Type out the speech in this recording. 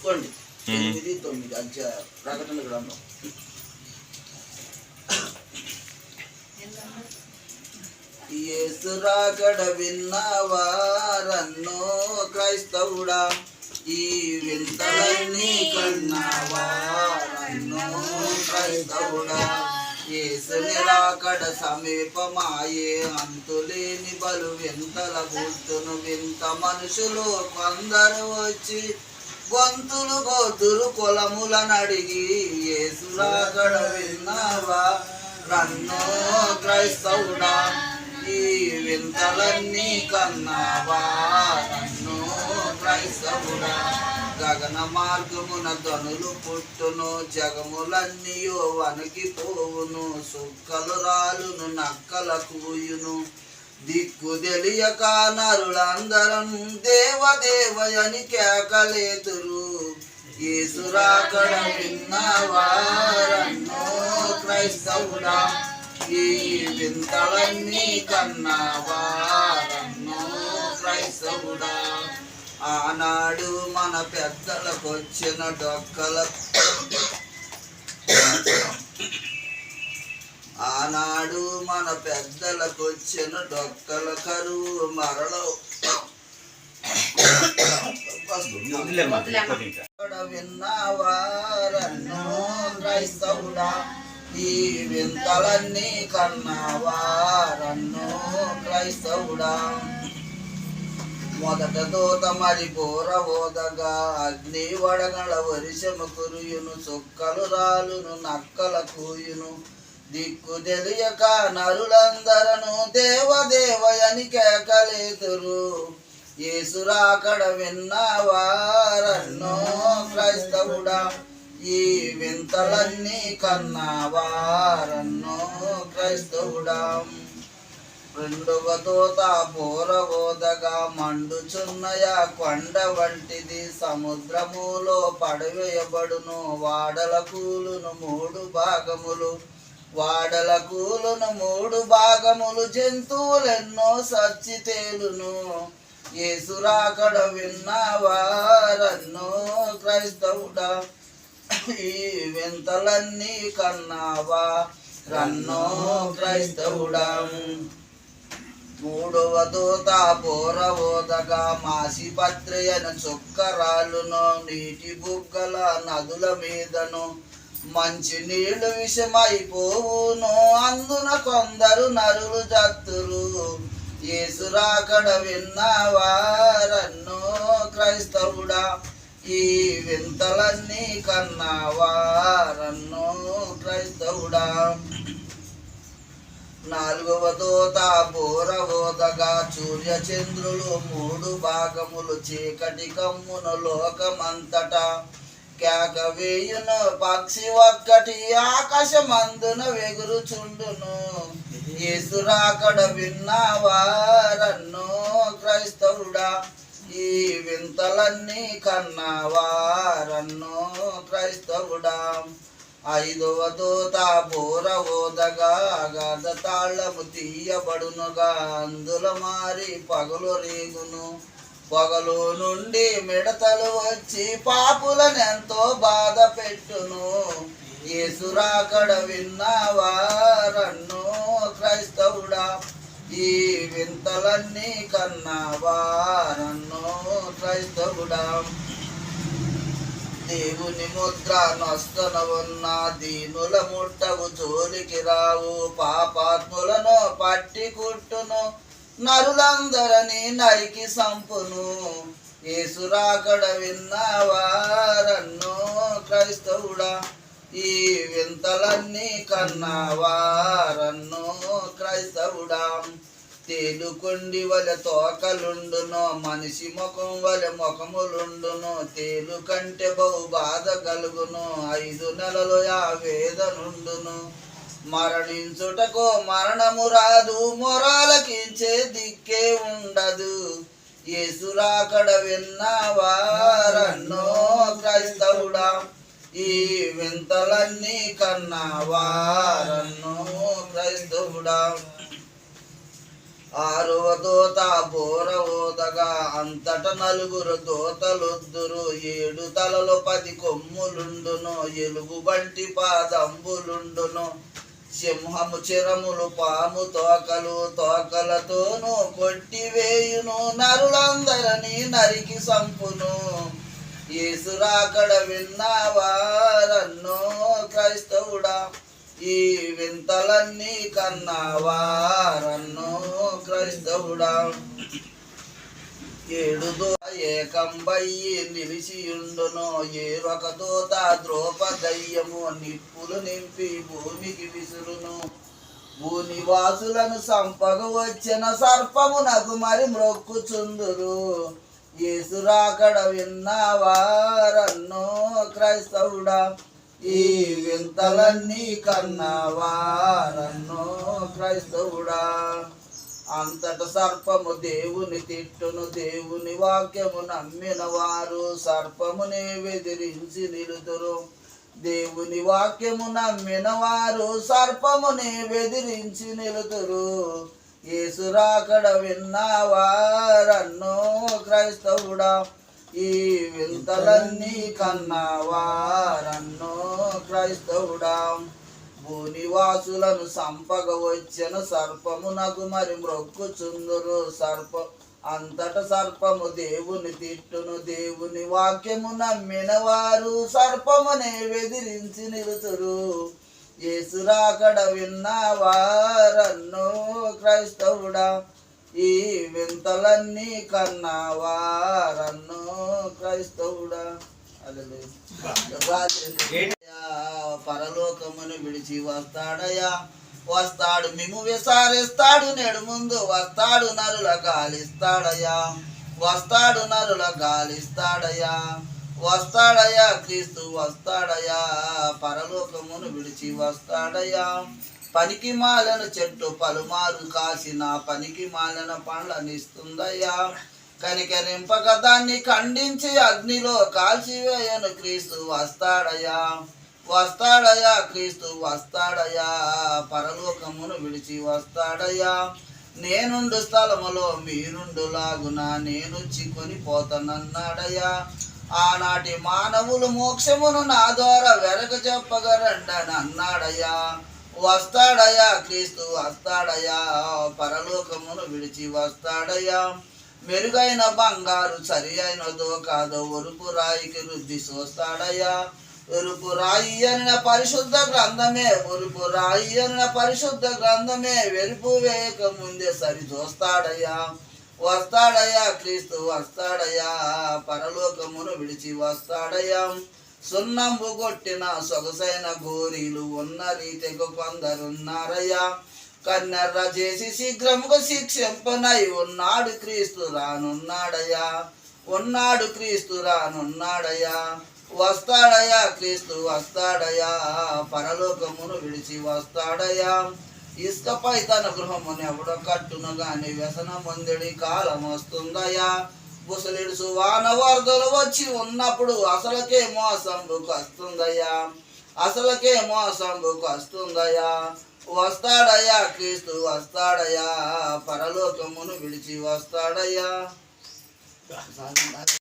చూసుకోండి. ఎనిమిది తొమ్మిది అధ్యాయ ప్రకటన గ్రంథం యేసు రాకడ విన్నవారన్నో క్రైస్తవుడా. ఈ వింతలన్నీ కన్నవారన్నో క్రైస్తవుడా. యేసుని రాకడ సమీపమాయే అంతులేని బలు వింతల గుర్తును వింత మనుషులు కొందరు వచ్చి గొంతులు గోతులు కొలములను అడిగి విన్నావా? రన్నో క్రైస్తవుడా ఈ వింతలన్నీ కన్నావా? నన్ను క్రైస్తవుడా గగన మార్గమున ధనులు పుట్టును జగములన్నీయో వణికిపోవును సుక్కలు రాలును నక్కల కూయును దిక్కు తెలియక నరులందరం దేవదేవయని కేకలేతురు ఈసురాకడ విన్నవారన్నో క్రైస్తవుడా. ఈ వింతలన్నీ కన్నవారన్నో క్రైస్తవుడా. ఆనాడు మన పెద్దలకొచ్చిన డొక్కల ఆనాడు మన పెద్దలకొచ్చిన డొక్కల కరువు మరలో. విన్నవారన్నో క్రైస్తవుడా ఈ వింతలన్నీ కన్నవారన్నో క్రైస్తవుడా మొదట దూత మరి బోరబోదగా అగ్ని వడగల వర్షము కురియును చుక్కలు రాలును నక్కల కూయును దిక్కు తెలియక నరులందరను దేవదేవయని కేకలేతురు. ఏసురాకడ విన్నవారన్నో క్రైస్తవుడా. ఈ వింతలన్నీ కన్నవారన్నో క్రైస్తవుడా. రెండవ తోత బోరబోదగా మండుచున్నయ కొండ వంటిది సముద్రములో పడవేయబడును. వాడల కూలును మూడు భాగములు. వాడల కూలును మూడు భాగములు జంతువులెన్నో సచ్చి తేలును. ఏసురాకడ విన్నవారన్నో క్రైస్తవుడా. ఈ వింతలన్నీ కన్నావా? రన్నో క్రైస్తవుడా. మూడవ దూత బోరబోదగా మాసి పత్రియన చుక్కరాలును నీటి బుగ్గల నదుల మీదను మంచి నీళ్ళు విషమైపోవును అందున కొందరు నరులు జత్తులు. ఏసురాకడ విన్నవారన్నో క్రైస్తవుడా ఈ వింతలన్నీ కన్నవారన్నో క్రైస్తవుడా. నాలుగవ దూత బోరబోదగా సూర్యచంద్రులు మూడు భాగములు చీకటి కమ్మున లోకమంతటా. కేక వేయును పక్షి ఒక్కటి ఆకాశమందున వెగురుచుండును. ఏసురాకడ విన్నావారన్ను క్రైస్తవుడా ఈ వింతలన్నీ కన్నావారన్ను క్రైస్తవుడా. ఐదవ దూత బోర ఓదగా గద తాళము తీయబడునుగా అందుల మారి పగలు రేగును. పగలు నుండి మిడతలు వచ్చి పాపులనెంతో బాధ పెట్టును. ఏసురాకడ విన్నావారన్ను క్రైస్తవుడా? ఈ వింతలన్నీ కన్నవారన్నో క్రైస్తవుడా? దేవుని ముద్ర నొస్తన ఉన్న దీనుల ముట్టవు జోలికి రావు. పాపాత్ములను పట్టి కుట్టును. నరులందరని నరికి సంపును. ఏసురాకడ విన్నావారన్నో క్రైస్తవుడా? ఈ వింతలన్నీ కన్నావారన్నో క్రైస్తవుడా? తేలుకొండి వలె తోకలుండును మనిషి ముఖం వలె ముఖములుండును తేలు కంటే బహు బాధ కలుగును ఐదు నెలలు ఆ వేదనుండును మరణించుటకో మరణము రాదు మొరాలకించే దిక్కే ఉండదు. యేసురాకడ విన్నవారన్నో క్రైస్తవుడా? ఈ వింతలన్నీ కన్నవారన్నో క్రైస్తవుడా? ఆరవ దోత బోరవోదగా అంతట నలుగురు దోతలొద్దురు ఏడు తలలు పది కొమ్ములుండును ఎలుగు బంటి పాదంబులుండును. సింహము చిరములు పాము తోకలు తోకలతోనూ కొట్టివేయును నరులందరని నరికి సంపును. ఏసురాకడ విన్నావారన్నో క్రైస్తవుడా. ఈ వింతలన్నీ కన్నావారన్నో క్రైస్తవుడా. ఏడుదో ఏకంబయ్యి నిలిచియుండును ఏరొక దూత ద్రోపదయ్యము నిప్పులు నింపి భూమికి విసురును. భూనివాసులను సంపగ వచ్చిన సర్పమునకు మరి మ్రొక్కుచుందురు. ఏసురాకడ విన్నావారన్నో క్రైస్తవుడా? ఈ వింతలన్నీ కన్నావారన్నో క్రైస్తవుడా? అంతట సర్పము దేవుని తిట్టును దేవుని వాక్యము నమ్మిన వారు సర్పముని వెదిరించి నిలుదురు. దేవుని వాక్యము నమ్మిన వారు సర్పముని వెదిరించి నిలుదురు. ఏసురాకడ విన్నావారన్నో క్రైస్తవుడా. ఈ వింతలన్నీ కన్నావారన్నో క్రైస్తవుడా. భూనివాసులను సంపగ వచ్చిన సర్పమునకు మరి మ్రొక్కుచుందురు సర్ప అంతట సర్పము దేవుని తిట్టును దేవుని వాక్యము నమ్మిన వారు సర్పమునే వెదిరించి నిలుతురు. ఏసురాకడ విన్నావారన్నో క్రైస్తవుడా ఈ వింతలన్నీ కన్నావారన్నో క్రైస్తవుడా. అలెలుయా. పరలోకమును విడిచి వస్తాడయా వస్తాడు మిము విసారిస్తాడు నేడు ముందు వస్తాడు నరుల గాలిస్తాడయా వస్తాడు నరుల గాలిస్తాడయా వస్తాడయా క్రీస్తు వస్తాడయా పరలోకమును విడిచి వస్తాడయా పనికి మాలను చెట్టు పలుమారు కాసిన పనికి మాలిన పండ్లనిస్తుందయ్యా. కనికరింపక దాన్ని ఖండించి అగ్నిలో కాల్చివేయను క్రీస్తు వస్తాడయా వస్తాడయా క్రీస్తు వస్తాడయా పరలోకమును విడిచి వస్తాడయా? నేనుండు స్థలములో మీరుండు లాగున నేను చిక్కుని పోతానన్నాడయ్యా ఆనాటి మానవులు మోక్షమును నా ద్వారా వెనక చెప్పగరండని అన్నాడయ్యా వస్తాడయ్యా క్రీస్తు వస్తాడయ్యా పరలోకమును విడిచి వస్తాడయ్యా మెరుగైన బంగారు సరి అయినదో కాదో ఒరుపు రాయికి రుద్ది చూస్తాడయ్యా ఉరుపు రాయి అనిన పరిశుద్ధ గ్రంథమే ఉరుపు రాయి అనిన పరిశుద్ధ గ్రంథమే వెరుపు వేయక ముందే సరి చూస్తాడయ్యా వస్తాడయ్యా క్రీస్తు వస్తాడయ్యా పరలోకమును విడిచి వస్తాడయ్యా. సున్నంబు కొట్టిన సొగసైన గోరీలు ఉన్న రీతికి కొందరున్నారయ్యా. కన్నెర్ర చేసి శీఘ్రముగా శిక్షింపనై ఉన్నాడు క్రీస్తు రానున్నాడయ్యా. ఉన్నాడు క్రీస్తు రానున్నాడయ్యా. వస్తాడయ్యా క్రీస్తు వస్తాడయ్యా పరలోకమును విడిచి వస్తాడయ్యా ఇసుకపై తన గృహమును ఎవడో కట్టును గాని వ్యసన పొందిడి కాలం వస్తుందయ్యా ముసలిడుసు వాన వరదలు వచ్చి ఉన్నప్పుడు అసలకే మోసంబుకు వస్తుందయ్యా అసలకే మోసంబుకు వస్తుందయ్యా వస్తాడయ్యా క్రీస్తు వస్తాడయ్యా పరలోకమును విడిచి వస్తాడయ్యా